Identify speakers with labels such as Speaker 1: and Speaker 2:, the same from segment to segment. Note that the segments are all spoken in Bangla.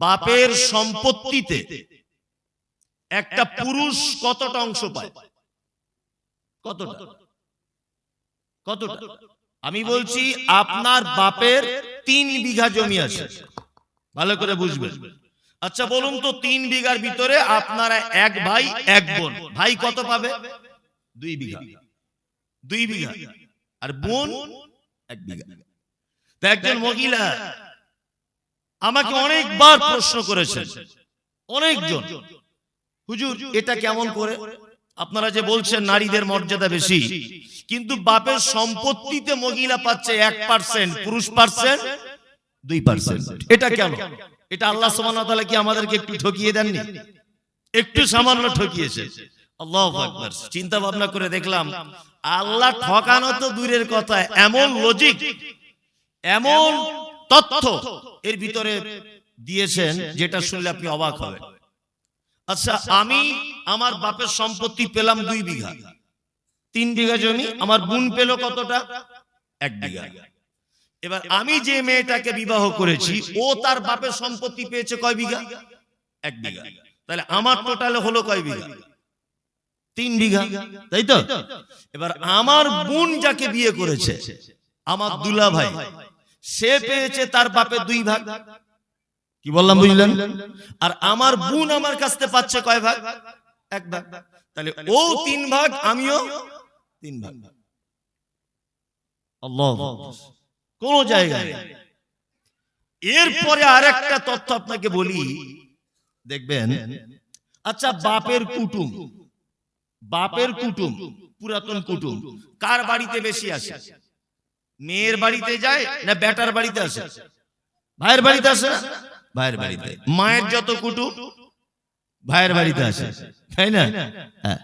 Speaker 1: বাপের সম্পত্তিতে একটা পুরুষ কতটা অংশ পায়? কতটা? কতটা? আমি বলছি আপনার বাপের তিন বিঘা জমি আছে। ভালো করে বুঝবেন। আচ্ছা বলুন তো তিন বিঘার ভিতরে আপনারা এক ভাই এক বোন। ভাই কত পাবে? দুই বিঘা। দুই বিঘা। আর বোন এক বিঘা। তা একজন মহিলা। আমাকে অনেকবার প্রশ্ন করেছেন। অনেকজন। হুজুর এটা কেমন করে? আপনারা যে বলছেন নারীদের মর্যাদা বেশি কিন্তু বাপের সম্পত্তিতে মহিলা পাচ্ছে এক পার্সেন্ট পুরুষ পার্সেন্ট দুই পার্সেন্ট এটা কেন এটা আল্লাহ ওয়া কি আমাদেরকে একটু ঠকিয়ে দেননি? একটু সামান্য ঠকিয়েছে। আল্লাহু চিন্তা ভাবনা করে দেখলাম আল্লাহ ঠকানো তো দূরের কথা। এমন লজিক এমন তথ্য এর ভিতরে দিয়েছেন যেটা শুনলে আপনি অবাক হবেন। আচ্ছা আমি আমার বাপের সম্পত্তি পেলাম দুই বিঘা। তিন বিঘা জমি, আমার বোন পেল কতটা? এক বিঘা। এবার আমি যে মেয়েটাকে বিবাহ করেছি, ও তার বাপের সম্পত্তি পেয়েছে কয় বিঘা? এক বিঘা। তাহলে আমার টোটালে হলো কয় বিঘা? তিন বিঘা। তাই তো? এবার আমার বোন যাকে বিয়ে করেছে, আমার দুলা ভাই সে পেয়েছে তার বাপের দুই ভাগ। কি বললাম বুঝলেন? আর আমার বোন আমার কাছ পাচ্ছে কয় ভাগ? এক ভাগ। তাহলে ও তিন ভাগ আমিও তিন ভাগ। আল্লাহ। কোন জায়গায়। এরপরে আরেকটা তথ্য আপনাকে বলি। দেখবেন? আচ্ছা বাপের কুটুম। বাপের কুটুম পুরাতন কুটুম। কার বাড়িতে বেশি আসে? মেয়ের বাড়িতে যায় না বেটার বাড়িতে আসে? ভাইয়ের বাড়িতে আসে না? ভাইয়ের বাড়িতে। মায়ের যত কুটুম ভাইয়ের বাড়িতে আসে। তাই না? হ্যাঁ।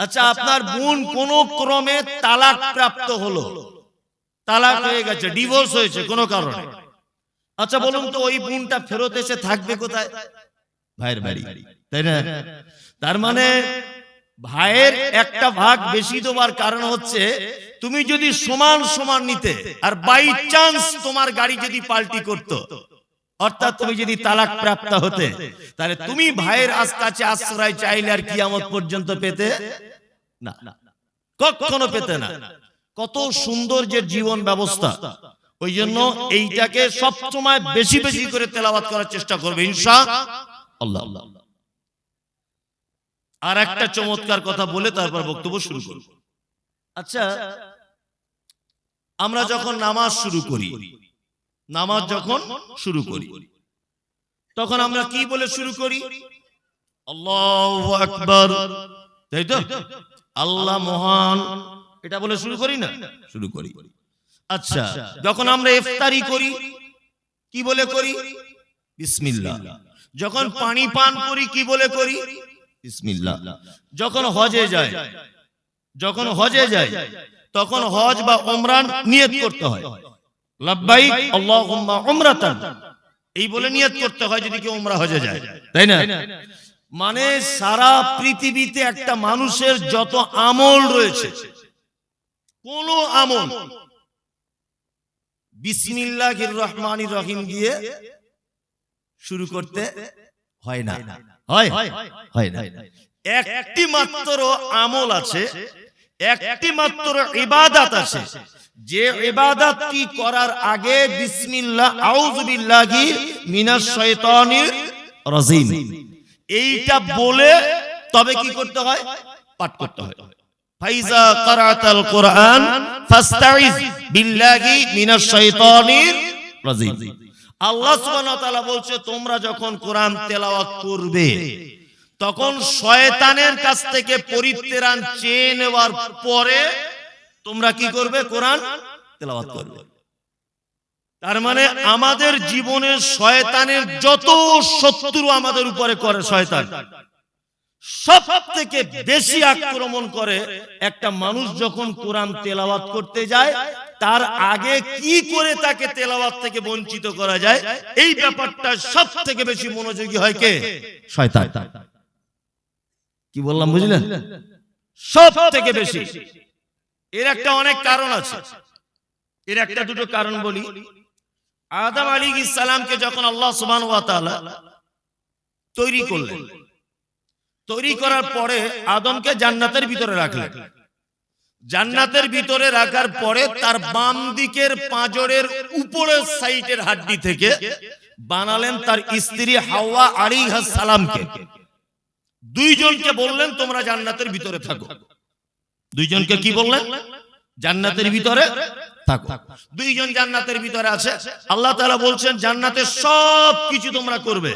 Speaker 1: আচ্ছা আপনার বোন কোন ক্রমে তালাক প্রাপ্ত হলো? তালাক হয়ে গেছে ডিভোর্স হয়েছে কোনো কারণে। আচ্ছা বলুন তো ওই বোনটা ফেরত এসে থাকবে কোথায়? ভাইয়ের বাড়ি। তাই না? তার মানে ভাইয়ের একটা ভাগ বেশি দেওয়ার কারণ হচ্ছে তুমি যদি সমান সমান নিতে আর বাই চান্স তোমার গাড়ি যদি পাল্টি করত, অর্থাৎ তুমি যদি তালাক প্রাপ্ত হতে, তাহলে তুমি ভাইয়ের আজ কাছে আশ্রয় চাইলে আর কিয়ামত পর্যন্ত পেতে না। কখনো পেতে না। কত সুন্দর যে জীবন ব্যবস্থা। ওই জন্য এইটাকে সব সময় বেশি বেশি করে তেলাওয়াত করার চেষ্টা করবে, ইনশা আল্লাহ। আর একটা চমৎকার কথা বলে তারপর বক্তব্য শুরু করব। আচ্ছা আমরা যখন নামাজ শুরু করি নামাজ যখন শুরু করি তখন আমরা কি বলে শুরু করি? আল্লাহু আকবার। তাই তো? আল্লাহ মহান। এটা বলে শুরু করি না? শুরু করি। আচ্ছা যখন আমরা ইফতারি করি কি বলে করি? বিসমিল্লাহ। যখন পানি পান করি কি বলে করি? বিসমিল্লাহ। যখন হজে যায় যখন হজে যায় তখন হজ বা ওমরান নিয়ত করতে হয়। এই বলে নিয়ত করতে হয় যদি কেউ উমরা হজে যায়। তাই না? মানে সারা পৃথিবীতে একটা মানুষের যত আমল রয়েছে, কোন আমল বিসমিল্লাহির রহমানির রহিম দিয়ে শুরু করতে হয় না। হয়? হয় না। একটি মাত্র আমল আছে একটি মাত্র ইবাদত আছে। যে ইবাদত কি করার আগে বিসমিল্লাহ আউযু বিল্লাহি মিনাশ শাইতানির রাজিম। এইটা বলে তবে কি করতে হয়? পাঠ করতে হয়। ফাইজা কারাতাল কোরআন ফাস্তাইজ বিল্লাহি মিনাশ শাইতানির রাজিম। আল্লাহ সুবহানাহু ওয়া তাআলা বলছে, তোমরা যখন কোরআন তেলাওয়াত করবে তখন শয়তানের কাছ থেকে পরিত্রাণ চেয়ে নেওয়ার পরে তোমরা কি করবে? কোরআন তেলাওয়াত করবে। তার মানে আমাদের জীবনে শয়তানের যত শত্রু আমাদের উপরে করে শয়তান সব থেকে বেশি আক্রমণ করে একটা মানুষ যখন কোরআন তেলাওয়াত করতে যায় তার আগে কি করে তাকে তেলাওয়াত থেকে বঞ্চিত করা যায়? এই ব্যাপারটা সব থেকে বেশি মনোযোগী হয় কে? শয়তান। কি বললাম বুঝলেন? সব থেকে বেশি। এর একটা অনেক কারণ আছে। এর একটা দুটো কারণ বলি। আদম আলী ইসালামকে যখন আল্লাহ তাআলা তৈরি করলেন। তৈরি করার পরে আদমকে জান্নাতের ভিতরে রাখলেন। জান্নাতের ভিতরে রাখার পরে তার বাম দিকের পাঁজরের উপরের সাইটের হাড্ডি থেকে বানালেন তার স্ত্রী হাওয়া আলিহাস সালামকে। দুইজনকে বললেন তোমরা জান্নাতের ভিতরে থাকো। দুইজনকে কি বললেন? জান্নাতের ভিতরে থাকো। দুইজন জান্নাতের ভিতরে আছে। আল্লাহ তাআলা বলছেন জান্নাতে সব কিছু তোমরা করবে।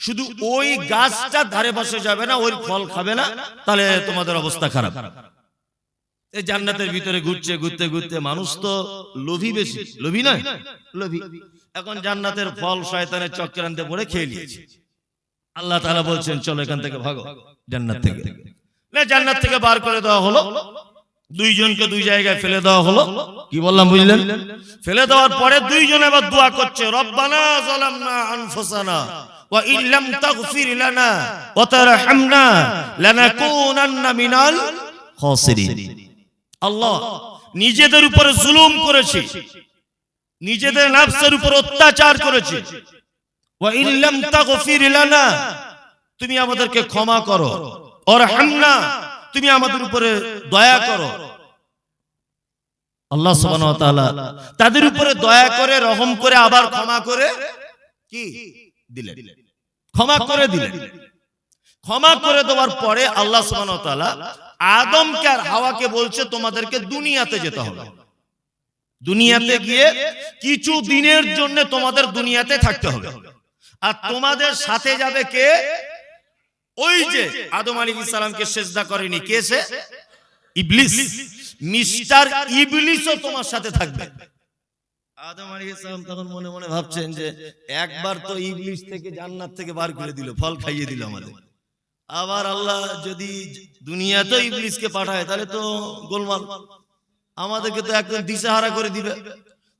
Speaker 1: শুধু ওই গাছটা ধারে পাশে যাবে না ওই ফল খাবে না। তাহলে তোমাদের অবস্থা খারাপ। এই জান্নাতের ভিতরে ঘুরছে ঘুরতে ঘুরতে মানুষ তো লোভী বেশি। লোভী নয়? লোভী। এখন জান্নাতের ফল শয়তানের চক্রান্তে পড়ে খেয়ে নিয়েছে। আল্লাহ তাআলা বলছেন চলো এখান থেকে ভাগো জান্নাত থেকে। জান্নাত থেকে বার করে দেওয়া হলো। দুইজনকে দুই জায়গায় ফেলে দেওয়া হলো। কি বললাম বুঝলেন? ফেলে দেওয়ার পরে দুইজন আবার দোয়া করছে রব্বানা যালামনা আনফুসানা ওয়া ইল্লাম তাগফির লানা ওয়া তারহামনা লানাকুনান্না মিনাল খাসিরিন। আল্লাহ নিজেদের উপরে জুলুম করেছি নিজেদের নফসের উপর অত্যাচার করেছি। তুমি আমাদেরকে ক্ষমা করো। অরহামনা, তুমি আমাদের উপরে দয়া করো। আল্লাহ তাদের উপরে দয়া করে, রহম করে আবার ক্ষমা করে কি? দিলেন। ক্ষমা করে দিলেন। ক্ষমা করে দেওয়ার পরে আল্লাহ আদমকে আর হাওয়াকে বলছে, তোমাদেরকে দুনিয়াতে যেতে হবে। দুনিয়াতে গিয়ে কিছু দিনের জন্য তোমাদের দুনিয়াতে থাকতে হবে। আর তোমাদের সাথে যাবে কে? ওই যে আদম আলী ইসলামকে সেজদা করেনি। কে সে? ইবলিস। মিস্টার ইবলিসও তোমার সাথে থাকবে। আদম আলী ইসলাম তখন মনে মনে ভাবছেন যে একবার তো ইবলিস থেকে জান্নাত থেকে বার করে দিল ফল খাইয়ে দিল আমাদের। আবার আল্লাহ যদি দুনিয়াতে ইবলিসকে পাঠায় তাহলে তো গোলমাল। আমাদেরকে তো একদম দিশাহারা করে দিবে।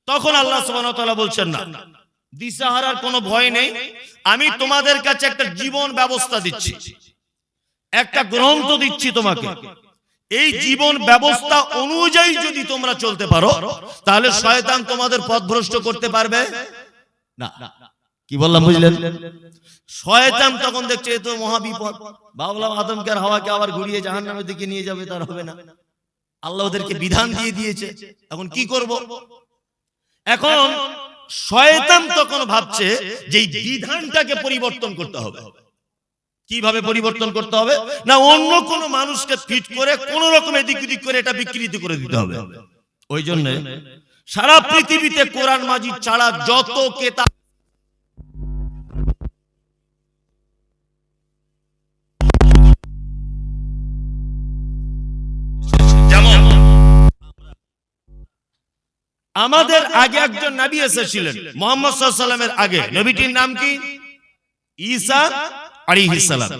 Speaker 1: তখন আল্লাহ সুবহানাহু ওয়া তাআলা বলছেন না। দিশাহারার কোনো ভয় নেই। আমি তোমাদের কাছে একটা জীবন ব্যবস্থা দিচ্ছি। একটা গ্রন্থ দিচ্ছি তোমাকে। এই জীবন ব্যবস্থা অনুযায়ী যদি তোমরা চলতে পারো, তাহলে শয়তান তোমাদের পথভ্রষ্ট করতে পারবে। না। কি বললাম, বুঝলেন? শয়তান তখন দেখছে তো মহাবিপদ ভাবলাম আদমকে আর হাওয়াকে আবার ঘুরিয়ে জাহান্নামের দিকে নিয়ে যাবে, তার হবে না। আল্লাহ ওদেরকে বিধান দিয়ে দিয়েছে। এখন কি করব? এখন শয়তান তখন ভাবছে যে এই বিধানটাকে পরিবর্তন করতে হবে। কীভাবে পরিবর্তন করতে হবে? না অন্য কোন মানুষকে ফিট করে কোন রকম এদিক ওদিক করে এটা বিকৃতি করে দিতে হবে। ওই জন্য সারা পৃথিবীতে কোরআন মাজিদ ছাড়া যত কেতাব আমাদের আগে একজন নবী এসেছিলেন মোহাম্মদ সাল্লামের আগে। নবীটির নাম কি? ঈসা আলাইহিস সালাম।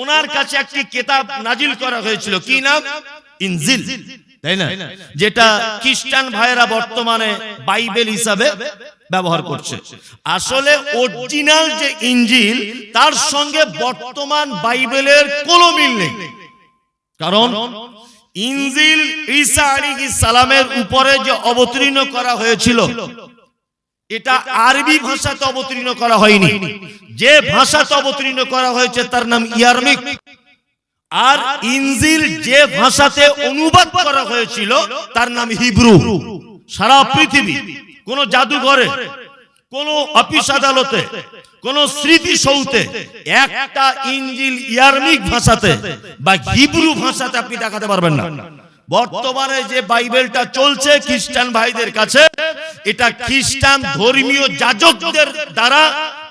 Speaker 1: ওনার কাছে একটি কিতাব নাজিল করা হয়েছিল। কি নাম? ইনজিল। তাই না? যেটা খ্রিস্টান ভাইয়েরা বর্তমানে বাইবেল হিসাবে ব্যবহার করছে। আসলে অরিজিনাল যে ইনজিল তার সঙ্গে বর্তমান বাইবেলের কোনো মিল নেই। কারণ ইনজিল ঈসা আলাইহিস সালামের উপরে যে অবতীর্ণ করা হয়েছিল, এটা আরবি ভাষাতে অবতীর্ণ করা হয়নি। যে ভাষাতে অবতীর্ণ করা হয়েছে তার নাম ইয়ারমিক। আর ইনজিল যে ভাষাতে অনুবাদ করা হয়েছিল, তার নাম হিব্রু। সারা পৃথিবী, কোন জাদুঘরে কোন অফিস আদালতে কোন স্মৃতি সৌতে একটা ইঞ্জিল ইয়ারমিক ভাষাতে বা হিব্রু ভাষাতে আপনি দেখাতে পারবেন না। বর্তমানে যে বাইবেলটা চলছে খ্রিস্টান ভাইদের কাছে এটা খ্রিস্টান ধর্মীয় যাজকদের দ্বারা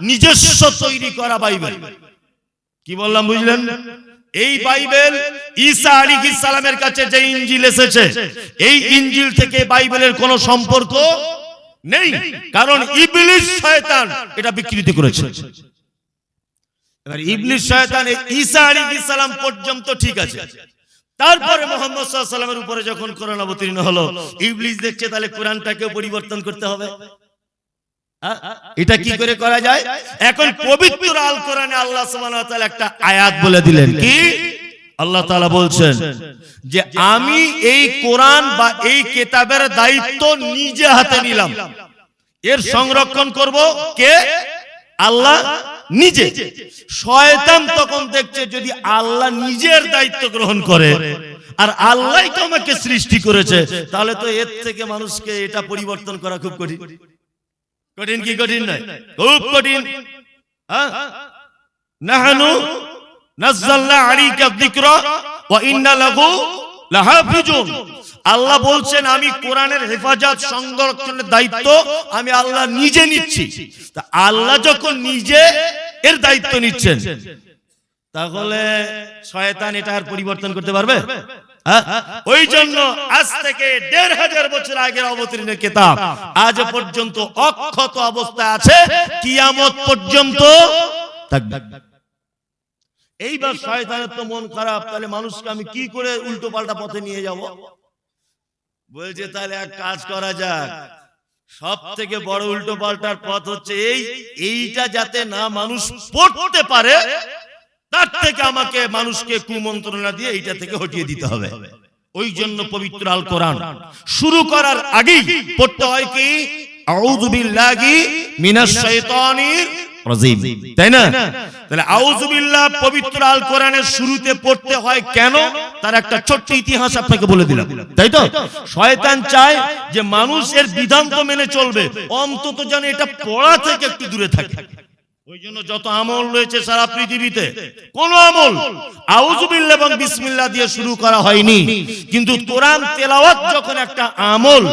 Speaker 1: নিজস্ব তৈরি করা বাইবেল। কি বললাম বুঝলেন? এই বাইবেল ঈসা আলাইহিস সালামের কাছে যে ইনজিল এসেছে এই ইনজিল থেকে বাইবেলের কোনো সম্পর্ক নেই। কারণ ইবলিস শয়তান এটা বিকৃতি করেছে। এবার ইবলিস শয়তান ঈসা আলাইহিস সালাম পর্যন্ত ঠিক আছে। তারপরে মোহাম্মদ সাল্লাল্লাহু আলাইহি সাল্লামের উপরে যখন কোরআন অবতীর্ণ হলো ইবলিশ দেখছে তাহলে কোরআনটাকেও পরিবর্তন করতে হবে। হ্যাঁ? এটা কি করে করা যায়? এখন পবিত্র আল কোরআনে আল্লাহ সুবহানাহু ওয়া তাআলা একটা আয়াত বলে দিলেন। কি? আল্লাহ তালা বলছেন যে আমি এই কোরআন বা এই কেতাবের দায়িত্ব নিজে হাতে নিলাম। এর সংরক্ষণ করব কে? আল্লাহ নিজে। শয়তান তখন দেখছে যদি আল্লাহ নিজের দায়িত্ব গ্রহণ করে আর আল্লাহ তো আমাকে সৃষ্টি করেছে, তাহলে তো এর থেকে মানুষকে এটা পরিবর্তন করা খুব কঠিন। কঠিন কি কঠিন নয়? খুব কঠিন। হ্যাঁ? নাহানু লাহাফিজুন। আল্লাহ বলছেন, আমি কোরআনের হেফাজত সংরক্ষণের দায়িত্ব আমি আল্লাহ নিজে নিচ্ছি। আল্লাহ যখন নিজে এর দায়িত্ব নিচ্ছেন, তাহলে শয়তান এটা আর পরিবর্তন করতে পারবে? হ্যাঁ? ওই জন্য আজ থেকে দেড় হাজার বছর আগের অবতীর্ণ কেতাব আজ পর্যন্ত অক্ষত অবস্থায় আছে, কিয়ামত পর্যন্ত থাকবে। এইবার শয়তানের তো মন খারাপ, তাহলে মানুষকে আমি কি করে উল্টো পাল্টা পথে নিয়ে যাব? বলছে, তাহলে এক কাজ করা যাক। সব থেকে বড় উল্টো পাল্টার পথ হচ্ছে এই, এইটা যাতে না মানুষ পড়তে পারে, তার থেকে আমাকে মানুষকে কুমন্ত্রণা দিয়ে এইটা থেকে হটিয়ে দিতে হবে। ওই জন্য পবিত্র আল কোরআন। শুরু করার আগেই পড়তে হয় কি? আউযু বিল্লাহি মিনাশ শাইতানির রাজিম তাই না? তাহলে আউযু বিল্লাহ পবিত্র আল কোরআনের শুরুতে পড়তে হয় কেন? তার একটা ছোট্ট ইতিহাস আপনাকে বলে দিলাম। তাই তো? শয়তান চায় যে মানুষের বিধান তো মেনে চলবে অন্তত যেন এটা পড়া থেকে একটু দূরে থাকে। ওই জন্য যত আমল রয়েছে সারা পৃথিবীতে, কোন আমল এবং বিসমিল্লাহ দিয়ে শুরু করা হয়নি। কিন্তু কোরআন তেলাওয়াত যখন একটা আমল,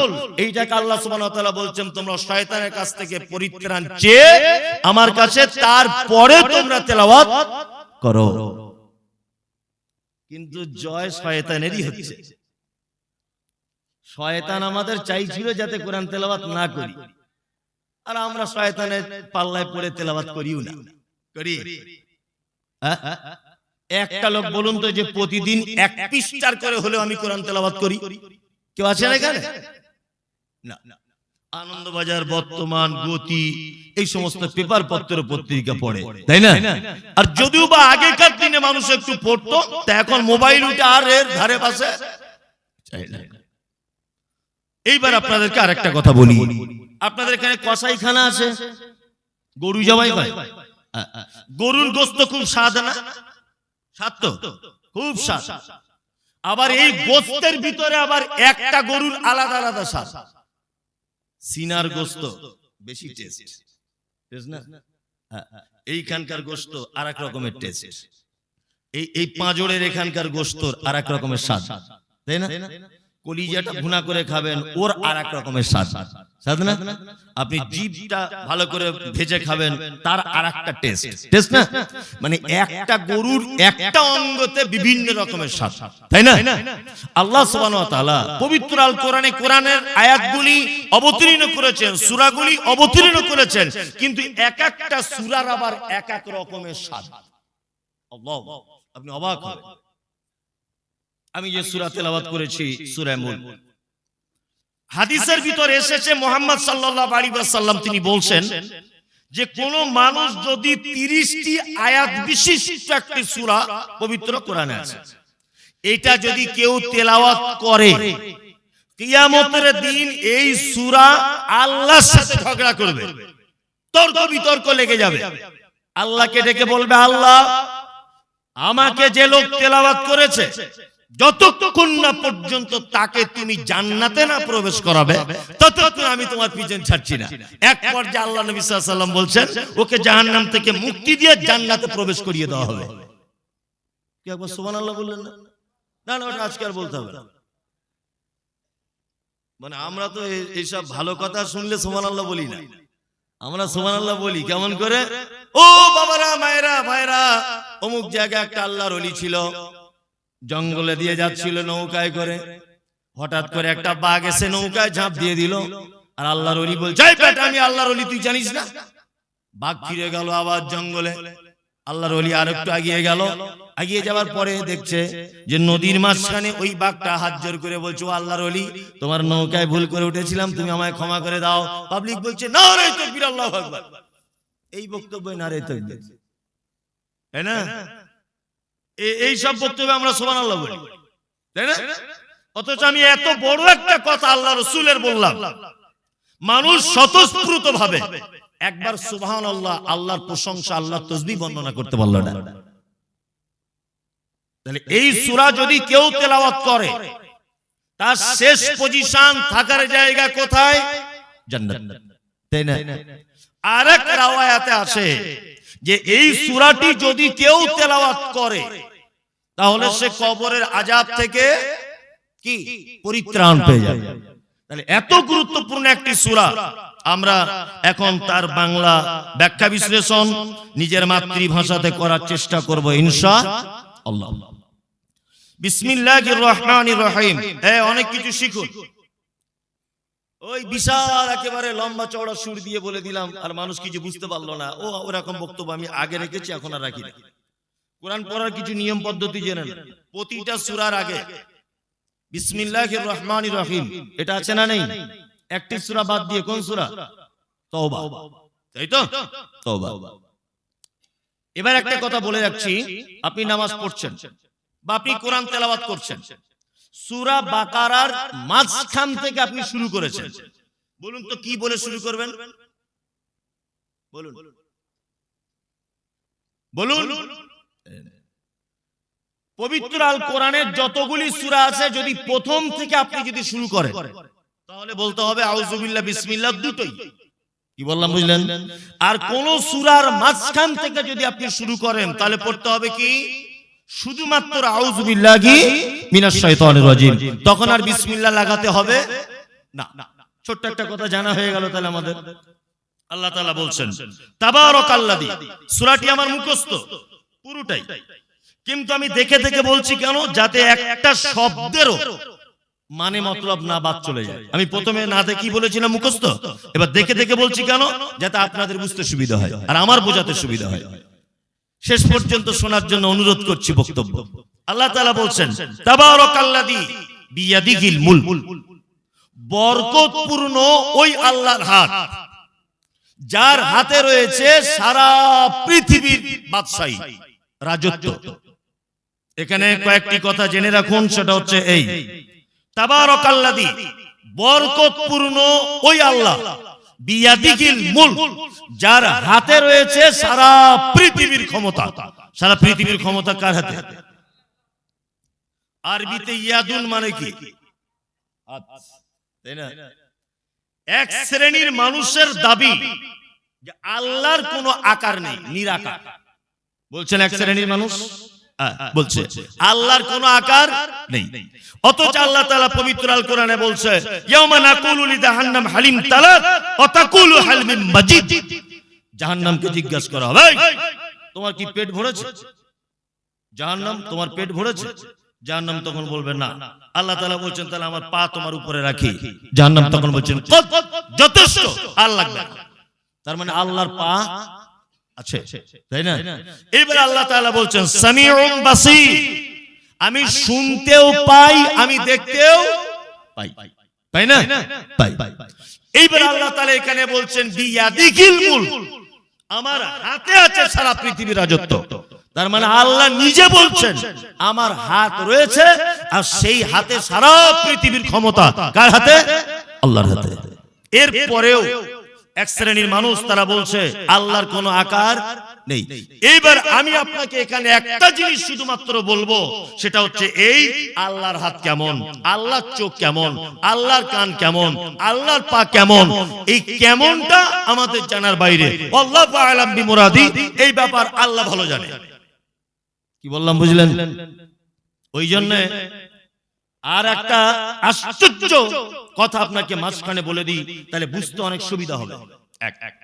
Speaker 1: এইটাকে আল্লাহ তাআলা বলছেন, তোমরা শয়তানের কাছ থেকে পরিত্রাণ চেয়ে আমার কাছে তারপরে তোমরা তেলাওয়াত করো। কিন্তু জয় শয়তানেরই হচ্ছে। শয়তান আমাদের চাইছিল যাতে কোরআন তেলাওয়াত না করি। আর আমরা শয়তানের পাল্লায় পড়ে তেলাওয়াত করিও না। করি? হ্যাঁ? একটা লোক বলুন তো যে প্রতিদিন এক পৃষ্ঠার করে হলেও আমি কোরআন তেলাওয়াত করি। কেউ আছেন এখানে? না। আনন্দবাজার, বর্তমান, গতি, এই সমস্ত পেপার পত্র পত্রিকা পড়ে। তাই না? আর যদিও বা আগেকার দিনে মানুষ একটু পড়তো, তা এখন মোবাইল উঠে আর এর ধারে পাশে। না। এইবার আপনাদেরকে আরেকটা কথা বলি। আপনাদের এখানে কসাইখানা আছে? গরু জবাই হয় গরুর গোস্ত খুব স্বাদ না? স্বাদ তো? খুব স্বাদ। আবার এই গোস্তের ভিতরে আবার একটা গরুর আলাদা আলাদা স্বাদ। সিনার গোস্ত বেশি টেস্ট টেস্ট না? হ্যাঁ, এইখানকার গোস্ত আর এক রকমের টেস্ট এই এই পাঁজরের এখানকার গোস্তর আর এক রকমের স্বাদ। তাই না? কলিজাটা ভুনা করে খাবেন ওর আর এক রকমের স্বাদ। স্বাদ। না আপনি জিভটা ভালো করে ভেজে খাবেন তার আর একটা টেস্ট টেস্ট না? মানে একটা গরুর একটা অঙ্গতে বিভিন্ন রকমের স্বাদ। তাই না? আল্লাহ সুবহানাহু ওয়া তাআলা পবিত্র আল কোরআনে কোরআনের আয়াতগুলি অবতীর্ণ করেছেন সূরাগুলি অবতীর্ণ করেছেন কিন্তু এক একটা সূরার আবার এক এক রকমের স্বাদ। আল্লাহ আপনি অবাক হবেন। আমি যে সূরা তেলাওয়াত করেছি সূরা মুল হাদিসের ভিতর এসেছে মোহাম্মদ আলাইহি ওয়াসাল্লাম। তিনি বলছেন যে কোন মানুষ যদি 30টি আয়াত বিশিষ্ট একটি সূরা পবিত্র কোরআনে আছে। এটা যদি কেউ তেলাওয়াত করে কিয়ামতের দিন এই সুরা আল্লাহর সাথে ঝগড়া করবে। তর্ক বিতর্ক লেগে যাবে। আল্লাহকে ডেকে বলবে আল্লাহ আমাকে যে লোক তেলাওয়াত করেছে যতক্ষণ না পর্যন্ত তাকে তুমি জান্নাতে না প্রবেশ করাবে, ততক্ষণ আমি তোমার পিছন ছাড়ছি না। এক পর্যায়ে আল্লাহ নবী ওয়াসাল্লাম বলছেন, ওকে থেকে মুক্তি দিয়ে জান্নাতে প্রবেশ করিয়ে দেওয়া হবে। সুবহানাল্লাহ বললেন না? না না, ওটা আজকে আর বলতে হবে মানে আমরা তো এই- এইসব ভালো কথা শুনলে সুবহানাল্লাহ বলি না। আমরা সুবহানাল্লাহ বলি, কেমন করে? ও বাবারা, মায়েরা ভাইরা অমুক জায়গায় একটা আল্লাহর অলি ছিল। জঙ্গলে দিয়ে যাচ্ছিল নৌকায় করে। হঠাৎ করে একটা বাঘ এসে নৌকায় ঝাঁপ দিয়ে দিল। আর আল্লাহর অলি বলছে, "এই বেটা, আমি আল্লাহর অলি তুই জানিস না? বাঘ ফিরে গেল আবার জঙ্গলে। আল্লাহর অলি আর একটু আগিয়ে গেল। আগিয়ে যাওয়ার পরে দেখছে যে নদীর মাঝখানে ওই বাঘটা হাত জোর করে বলছো, "ও আল্লাহর অলি তোমার নৌকায় ভুল করে উঠেছিলাম, তুমি আমায় ক্ষমা করে দাও। পাবলিক বলছে, না রে তকবীর, আল্লাহু আকবার। এই বক্তব্য না রে তকবীর। তাই না? এই সব বক্তব্যে আমরা সোমান আল্লাহ বলি। তাই না? অথচ আমি এত বড় একটা কথা আল্লাহ রসুলের বললাম। মানুষ স্বতঃস্ফূর্ত ভাবে একবার সুবহান আল্লাহ আল্লাহর প্রশংসা আল্লাহর তসবি বর্ণনা করতে পারল না। তাহলে এই সূরা যদি কেউ তেলাওয়াত করে তার শেষ পজিশন থাকার জায়গা কোথায়? জান্নাত। তাই না? আরেক রাওয়ায়াতে আছে যে এই সূরাটি যদি কেউ তেলাওয়াত করে তাহলে সে কবরের আজাব থেকে কি? পরিত্রাণ পেয়ে যাবে। তাহলে এত গুরুত্বপূর্ণ একটি সূরা। আমরা এখন তার বাংলা ব্যাখ্যা বিশ্লেষণ নিজের মাতৃভাষাতে করার চেষ্টা করব ইনশা আল্লাহ। বিসমিল্লাহির রহমানির রহিম। হ্যাঁ অনেক কিছু শিখুন। ওই বিশাল, একেবারে লম্বা চওড়া সুর দিয়ে বলে দিলাম, আর মানুষ কিছু বুঝতে পারল না। ও, ওরকম বক্তব্য আমি আগে রেখেছি, এখন আর রাখি কোরআন পড়ার কিছু নিয়ম পদ্ধতি জেনে প্রতিটা সূরার আগে, বিসমিল্লাহির রহমানির রহিম। এটা আছে না নেই? একটি সূরা বাদ দিয়ে কোন সূরা? তাই তো? এবার একটা কথা বলে রাখছি, আপনি নামাজ পড়ছেন, বা আপনি কোরআন তেলাওয়াত করছেন। সূরা বাকারার মাঝখান থেকে আপনি শুরু করেছেন। বলুন তো কি বলে শুরু করবেন? বলুন। বলুন। পবিত্র আল কোরআনের যতগুলি সূরা আছে, যদি প্রথম থেকে আপনি যদি শুরু করেন, তাহলে বলতে হবে আউযুবিল্লাহ বিসমিল্লাহ দুটোই। কি বললাম, বুঝলেন? আর কোন সুরার মাঝখান থেকে যদি আপনি শুরু করেন, তাহলে পড়তে হবে কি? শুধুমাত্র আউযুবিল্লাহি মিনাশ শাইতানির রাজিম। তখন আর বিসমিল্লাহ লাগাতে হবে? না। ছোট্ট একটা কথা জানা হয়ে গেল তাহলে আমাদের। আল্লাহ তাআলা বলছেন তাবারাকাল্লাযী। সূরাটি আমার মুখস্থ পুরোটাই। কিন্তু আমি দেখে দেখে বলছি কেন? যাতে একটা শব্দেরও মানে মতলব না বাদ চলে যায়। আমি প্রথমে না দেখি বলেছিলাম মুখস্থ? এবার দেখে দেখে বলছি কেন? যাতে আপনাদের বুঝতে সুবিধা হয়। আর আমার বোঝাতে সুবিধা হয়। শেষ পর্যন্ত শোনার জন্য অনুরোধ করছি বক্তব্য। আল্লাহ তাআলা বলছেন বরকতপূর্ণ ওই আল্লাহর হাত, যার হাতে রয়েছে সারা পৃথিবীর বাদশাহী, রাজত্ব। এখানে কয়েকটি কথা জেনে রাখুন, সেটা হচ্ছে এই, তাবারাকাল্লাযী বরকতপূর্ণ ওই আল্লাহ বিয়াদিকিল যার হাতে রয়েছে সারা পৃথিবীর ক্ষমতা। সারা পৃথিবীর ক্ষমতা কার হাতে? আরবিতে ইয়াদুন মানে কি? তাই না? এক শ্রেণির মানুষের দাবি যে আল্লাহর কোনো আকার নেই নিরাকার। বলছেন এক শ্রেণির মানুষ। বলছে আল্লাহর কোন আকার নেই। অথচ আল্লাহ তাআলা পবিত্র আল কোরআনে বলছে ইয়াউমা নাকুলু লিজাহান্নাম হালিম তালাত ওয়া তাকুলু হাল মিন মাজিদ। জাহান্নামকে জিজ্ঞাসা করা হবে তোমার কি পেট ভরেছে? জাহান্নাম তোমার পেট ভরেছে? জাহান্নাম তখন বলবে না। আল্লাহ তাআলা বলছেন তাহলে আমার পা তোমার উপরে রাখি। জাহান্নাম তখন বলছেন যথেষ্ট আর লাগবে তার মানে আল্লাহর পা আছে। তাই না? এবার আল্লাহ তাআলা বলছেন সামিউম বাসীর আমি শুনতেও পাই আমি দেখতেও পাই। না? পাই। এইবার আল্লাহ তাআলা এখানে বলছেন বিয়াদিকিল আমার হাতে আছে সারা পৃথিবীর রাজত্ব। তার মানে আল্লাহ নিজে বলছেন আমার হাত রয়েছে আর সেই হাতে সারা পৃথিবীর ক্ষমতা কার হাতে? আল্লাহর হাতে। এর পরেও এক শ্রেণির মানুষ তারা বলছে আল্লাহর কোনো আকার নেই। এইবার আমি আপনাকে এখানে একটা জিনিস শুধুমাত্র বলব সেটা হচ্ছে এই আল্লাহর হাত কেমন আল্লাহর চোখ কেমন আল্লাহর কান কেমন আল্লাহর পা কেমন এই কেমনটা আমাদের জানার বাইরে। আল্লাহ আলাম বিমুরাদি এই ব্যাপার আল্লাহ ভালো জানে। কি বললাম বুঝলেন? ওই জন্য আর একটা আশ্চর্য কথা আপনাকে মাঝখানে বলে দিই, তাহলে বুঝতে অনেক সুবিধা হবে। এক এক